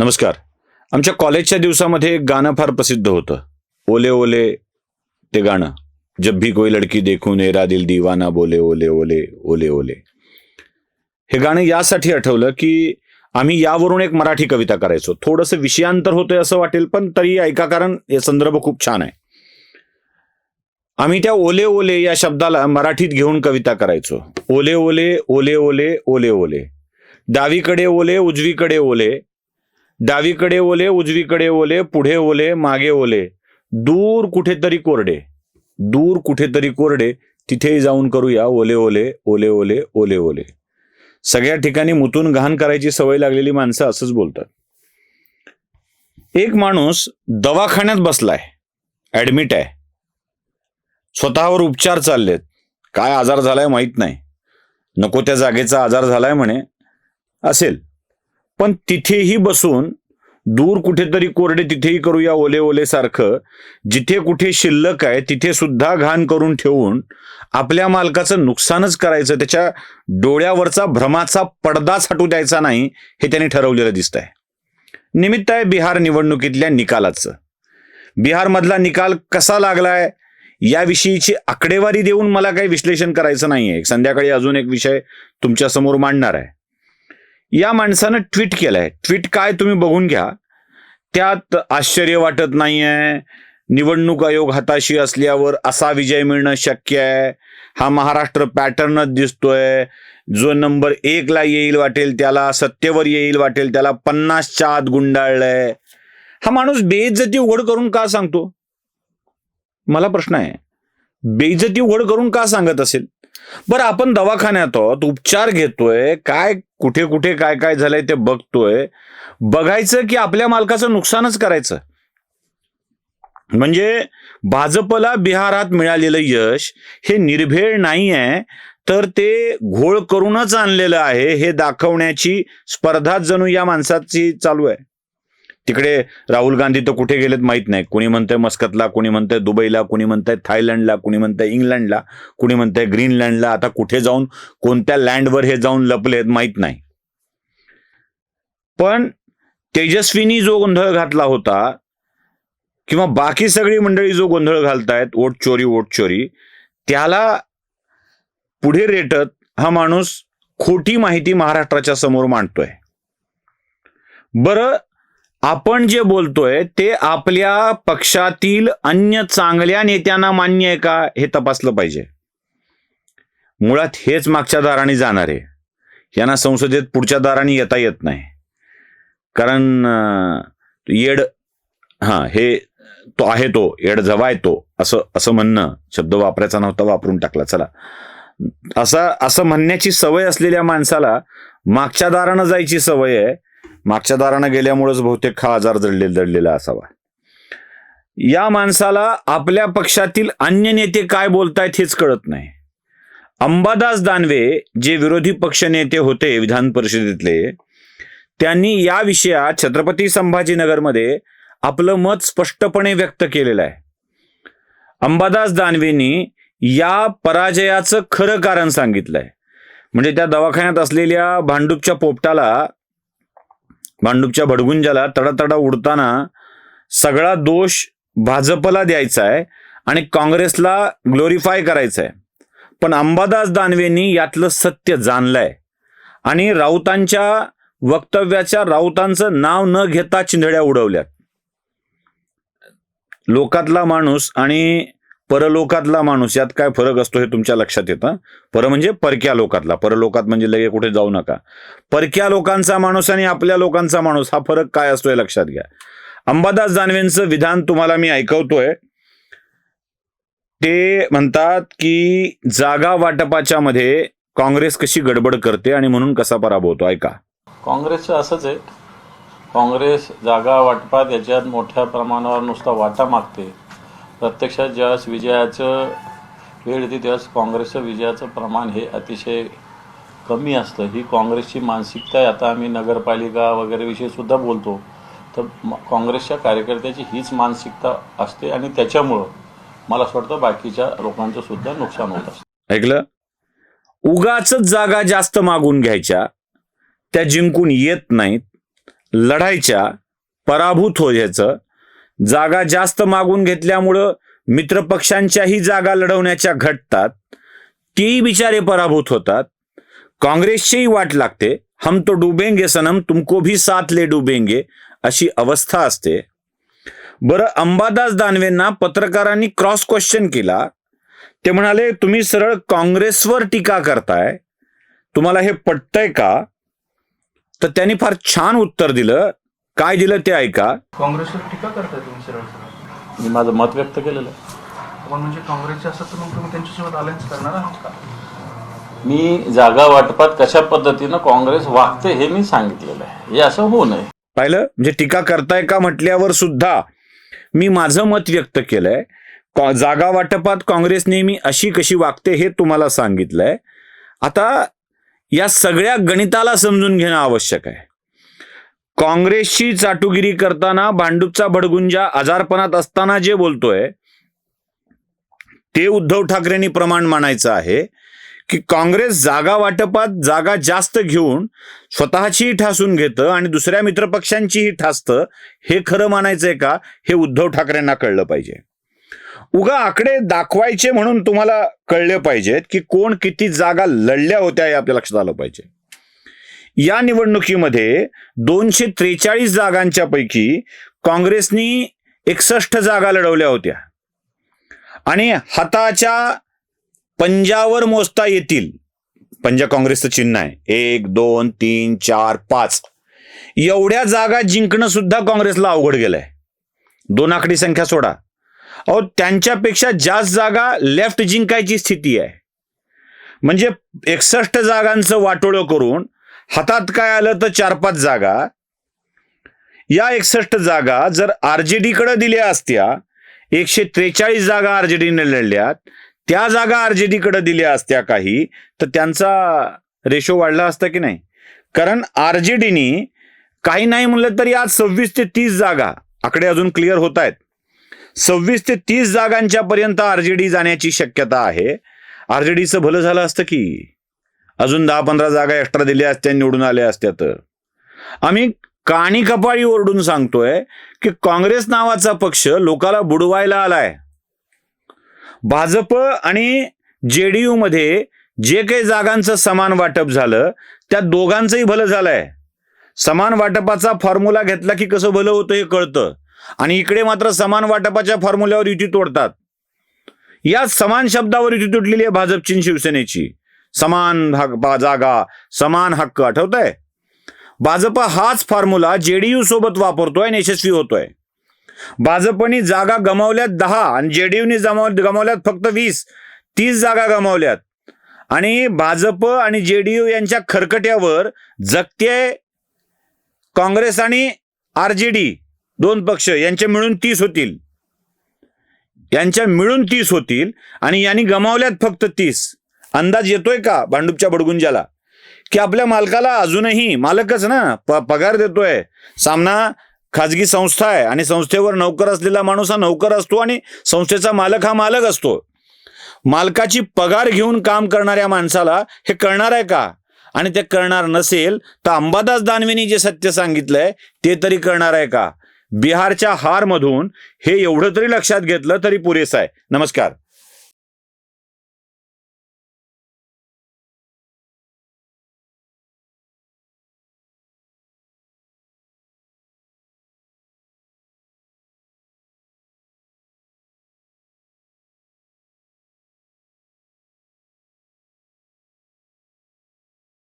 नमस्कार. आमच्या कॉलेजच्या दिवसामध्ये एक गाणं फार प्रसिद्ध होतं. ओले ओले ते गाणं. जब भी कोई लडकी देखून एरा दिल दीवाना बोले ओले ओले ओले ओले. हे गाणं यासाठी आठवलं की आम्ही यावरून एक मराठी कविता करायचो. थोडंसं विषयांतर होतंय असं वाटेल पण तरी ऐका कारण हे संदर्भ खूप छान आहे. आम्ही त्या ओले ओले या शब्दाला मराठीत घेऊन कविता करायचो. ओले ओले ओले ओले ओले ओले. डावीकडे ओले उजवीकडे ओले. डावीकडे ओले उजवीकडे ओले पुढे ओले मागे ओले. दूर कुठेतरी कोरडे. दूर कुठेतरी कोरडे. तिथेही जाऊन करूया ओले ओले ओले ओले ओले ओले. सगळ्या ठिकाणी मुतून घाण करायची सवय लागलेली माणसं असंच बोलतात. एक माणूस दवाखान्यात बसलाय. ऍडमिट आहे. स्वतःवर उपचार चाललेत. काय आजार झालाय माहीत नाही. नको त्या जागेचा आजार झालाय म्हणे. असेल. पण तिथेही बसून दूर कुठेतरी कोरडे तिथेही करूया ओले ओले सारखं. जिथे कुठे शिल्लक आहे तिथे सुद्धा घाण करून ठेवून आपल्या मालकाचं नुकसानच करायचं त्याच्या डोळ्यावरचा भ्रमाचा पडदाच हटू द्यायचा नाही हे त्यांनी ठरवलेलं दिसत आहे निमित्त आहे बिहार निवडणुकीतल्या निकालाचं. बिहारमधला निकाल कसा लागलाय याविषयीची आकडेवारी देऊन मला काही विश्लेषण करायचं नाही आहे संध्याकाळी अजून एक विषय तुमच्यासमोर मांडणार आहे. या माणसानं ट्विट केलंय. ट्विट काय तुम्ही बघून घ्या. त्यात आश्चर्य वाटत नाहीये. निवडणूक आयोग हाताशी असल्यावर असा विजय मिळणं शक्य आहे. हा महाराष्ट्र पॅटर्नच दिसतोय. जो नंबर एकला येईल वाटेल त्याला सत्तेवर येईल वाटेल त्याला पन्नासच्या आत गुंडाळलंय. हा माणूस बेइज्जती उघड करून का सांगतो? मला प्रश्न आहे. बेइज्जती उघड करून का सांगत असेल? बरं आपण दवाखान्यात आहोत उपचार घेतोय काय कुठे कुठे काय काय झालंय ते बघतोय. बघायचं की आपल्या मालकाचं नुकसानच करायचं. म्हणजे भाजपला बिहारात मिळालेलं यश हे निर्भेळ नाही आहे तर ते घोळ करूनच आणलेलं आहे हे दाखवण्याची स्पर्धा जणू या माणसाची चालू आहे. तिकडे राहुल गांधी तर कुठे गेलेत माहीत नाही. कुणी म्हणतंय मस्कतला कुणी म्हणतंय दुबईला कुणी म्हणतंय थायलंडला कुणी म्हणतंय इंग्लंडला कुणी म्हणतंय ग्रीनलँडला. आता कुठे जाऊन कोणत्या लँडवर हे जाऊन लपलेत माहीत नाही. पण तेजस्वीनी जो गोंधळ घातला होता किंवा बाकी सगळी मंडळी जो गोंधळ घालतायत वोट चोरी वोट चोरी त्याला पुढे रेटत हा माणूस खोटी माहिती महाराष्ट्राच्या समोर मांडतोय. बरं आपण जे बोलतोय ते आपल्या पक्षातील अन्य चांगल्या नेत्यांना मान्य आहे का हे तपासलं पाहिजे. मुळात हेच मागच्या दाराने जाणार. आहे यांना संसदेत पुढच्या दाराने येता येत नाही. कारण येड हा हे तो आहे तो येड जवाय तो असं असं म्हणणं शब्द वापरायचा नव्हता वापरून टाकला. चला. असं असं म्हणण्याची सवय असलेल्या माणसाला मागच्या दारानं जायची सवय आहे. मागच्या दारानं गेल्यामुळेच बहुतेक हा आजार जडले जडलेला असावा. या माणसाला आपल्या पक्षातील अन्य नेते काय बोलतायत हेच कळत नाही. अंबादास दानवे जे विरोधी पक्षनेते होते विधान परिषदेतले त्यांनी या विषयात छत्रपती संभाजीनगरमध्ये आपलं मत स्पष्टपणे व्यक्त केलेलं आहे. अंबादास दानवेंनी या पराजयाचं खरं कारण सांगितलंय. म्हणजे त्या दवाखान्यात असलेल्या भांडूपच्या पोपटाला भांडूपच्या भडगुंजाला तडातडा उडताना सगळा दोष भाजपला द्यायचा आहे आणि काँग्रेसला ग्लोरीफाय करायचा आहे पण अंबादास दानवेंनी यातलं सत्य जाणलंय. आणि राऊतांच्या वक्तव्याच्या राऊतांचं नाव न घेता चिंधड्या उडवल्यात. लोकातला माणूस आणि परलोकातला माणूस यात काय फरक असतो हे तुमच्या लक्षात येतं? पर म्हणजे परक्या लोकातला. परलोकात म्हणजे लगे कुठे जाऊ नका. परक्या लोकांचा माणूस आणि आपल्या लोकांचा माणूस हा फरक काय असतो हे लक्षात घ्या. अंबादास दानवेंचं विधान तुम्हाला मी ऐकवतोय. ते म्हणतात की जागा वाटपाच्या मध्ये काँग्रेस कशी गडबड करते आणि म्हणून कसा पराभव होतो? ऐका. काँग्रेसचं असंच आहे. काँग्रेस जागा वाटपात याच्यात मोठ्या प्रमाणावर नुसता वाटा मागते. प्रत्यक्षात ज्यावेळेस विजयाचं वेळ येते त्यावेळेस काँग्रेसचं विजयाचं प्रमाण हे अतिशय कमी असतं. ही काँग्रेसची मानसिकता आहे. आता आम्ही नगरपालिका वगैरे विषयी सुद्धा बोलतो. तर काँग्रेसच्या कार्यकर्त्याची हीच मानसिकता असते आणि त्याच्यामुळं मला असं वाटतं बाकीच्या लोकांचं सुद्धा नुकसान होत असतं. ऐकलं? उगाच जागा जास्त मागून घ्यायच्या त्या जिंकून येत नाहीत. लढायच्या पराभूत हो व्हायचं जागा जास्त मागून घेतल्यामुळं मित्रपक्षांच्याही जागा लढवण्याच्या घटतात. तेही बिचारे पराभूत होतात. काँग्रेसचीही वाट लागते. हम तो डुबेंगे सनम तुमको भी साथ ले डुबेंगे अशी अवस्था असते. बरं अंबादास दानवेंना पत्रकारांनी क्रॉस क्वेश्चन केला. ते म्हणाले तुम्ही सरळ काँग्रेसवर टीका करताय. तुम्हाला हे पटतंय का? तर त्यांनी फार छान उत्तर दिलं. काय दिलं ते ऐका. काँग्रेसवर टीका करताय तुम्ही सरळ सरळ. मी माझं मत व्यक्त केलेलं आहे. पण म्हणजे काँग्रेसचे असं तर मग तुम्ही त्यांच्यासोबत अलायन्स करणार आहात का? मी जागा वाटपात कशा पद्धतीनं काँग्रेस वागते हे मी सांगितलेलं आहे. हे असं होऊ नये. पाहिलं? म्हणजे टीका करताय का म्हटल्यावर सुद्धा मी माझं मत व्यक्त केलंय. का- जागा वाटपात काँग्रेस नेहमी अशी कशी वागते हे तुम्हाला सांगितलंय. आता या सगळ्या गणिताला समजून घेणं आवश्यक आहे. काँग्रेसची चाटुगिरी करताना भांडूपचा भडगुंजा आजारपणात असताना जे बोलतोय ते उद्धव ठाकरेंनी प्रमाण मानायचं आहे की काँग्रेस जागा वाटपात जागा जास्त घेऊन स्वतःचीही ठासून घेतं आणि दुसऱ्या मित्रपक्षांचीही ठासतं हे खरं मानायचंय का? हे उद्धव ठाकरेंना कळलं पाहिजे. उगा आकडे दाखवायचे म्हणून तुम्हाला कळले पाहिजेत की कोण किती जागा लढल्या होत्या हे आपल्या लक्षात आलं पाहिजे. या निवडणुकीमध्ये दोनशे त्रेचाळीस जागांच्या पैकी काँग्रेसनी एकसष्ट जागा लढवल्या होत्या. आणि हाताच्या पंजावर मोजता येतील. पंजा काँग्रेसचं चिन्ह आहे. एक दोन तीन चार पाच. एवढ्या जागा जिंकणं सुद्धा काँग्रेसला अवघड गेलंय. दोन आकडी संख्या सोडा. अहो त्यांच्यापेक्षा जास्त जागा लेफ्ट जिंकायची स्थिती आहे. म्हणजे एकसष्ट जागांचं वाटोळं करून हातात काय आलं तर चार पाच जागा. या एकसष्ट जागा जर आरजेडी कडे दिल्या असत्या एकशे त्रेचाळीस जागा आरजेडीने लढल्यात त्या जागा आरजेडी कडे दिल्या असत्या काही तर त्यांचा रेशो वाढला असता की नाही? कारण आरजेडीनी काही नाही म्हणलं तरी आज सव्वीस ते तीस जागा आकडे अजून क्लिअर होत आहेत. सव्वीस ते तीस जागांच्या पर्यंत आरजेडी जाण्याची शक्यता आहे. आरजेडीचं भलं झालं असतं की? अजून दहा पंधरा जागा एक्स्ट्रा दिल्या असत्या निवडून आल्या असत्या तर. आम्ही काणी कपाळी ओरडून सांगतोय की काँग्रेस नावाचा पक्ष लोकाला बुडवायला आलाय. भाजप आणि जेडीयू मध्ये जे काही जागांचं समान वाटप झालं त्या दोघांचंही भलं झालंय. समान वाटपाचा फॉर्म्युला घेतला की कसं भलं होतं हे कळतं. आणि इकडे मात्र समान वाटपाच्या फॉर्म्युल्यावर युती तोडतात. या समान शब्दावर युती तुटलेली आहे भाजपची शिवसेनेची. समान हक जागा समान हक्क आठवत आहे भाजप हाच फॉर्म्युला जेडीयू सोबत वापरतोय आणि यशस्वी होतोय. भाजपनी जागा गमावल्यात दहा आणि जेडीयूने गमावल्यात फक्त वीस. तीस जागा गमावल्यात. आणि भाजप आणि जेडीयू यांच्या खरकट्यावर जगते काँग्रेस आणि आरजेडी दोन पक्ष यांचे मिळून तीस होतील. यांच्या मिळून तीस होतील आणि यांनी गमावल्यात फक्त तीस. अंदाज येतोय का भांडूपच्या बडगुंजाला? की आपल्या मालकाला अजूनही मालकच ना प- पगार देतोय. सामना खाजगी संस्था आहे आणि संस्थेवर नौकर असलेला माणूस हा नौकर असतो आणि संस्थेचा मालक हा मालक असतो. मालकाची पगार घेऊन काम करणाऱ्या माणसाला हे कळणार आहे का? आणि ते करणार नसेल तर अंबादास दानवेनी जे सत्य सांगितलंय ते तरी करणार आहे का? बिहारच्या हारमधून हे एवढं तरी लक्षात घेतलं तरी पुरेसं आहे. नमस्कार.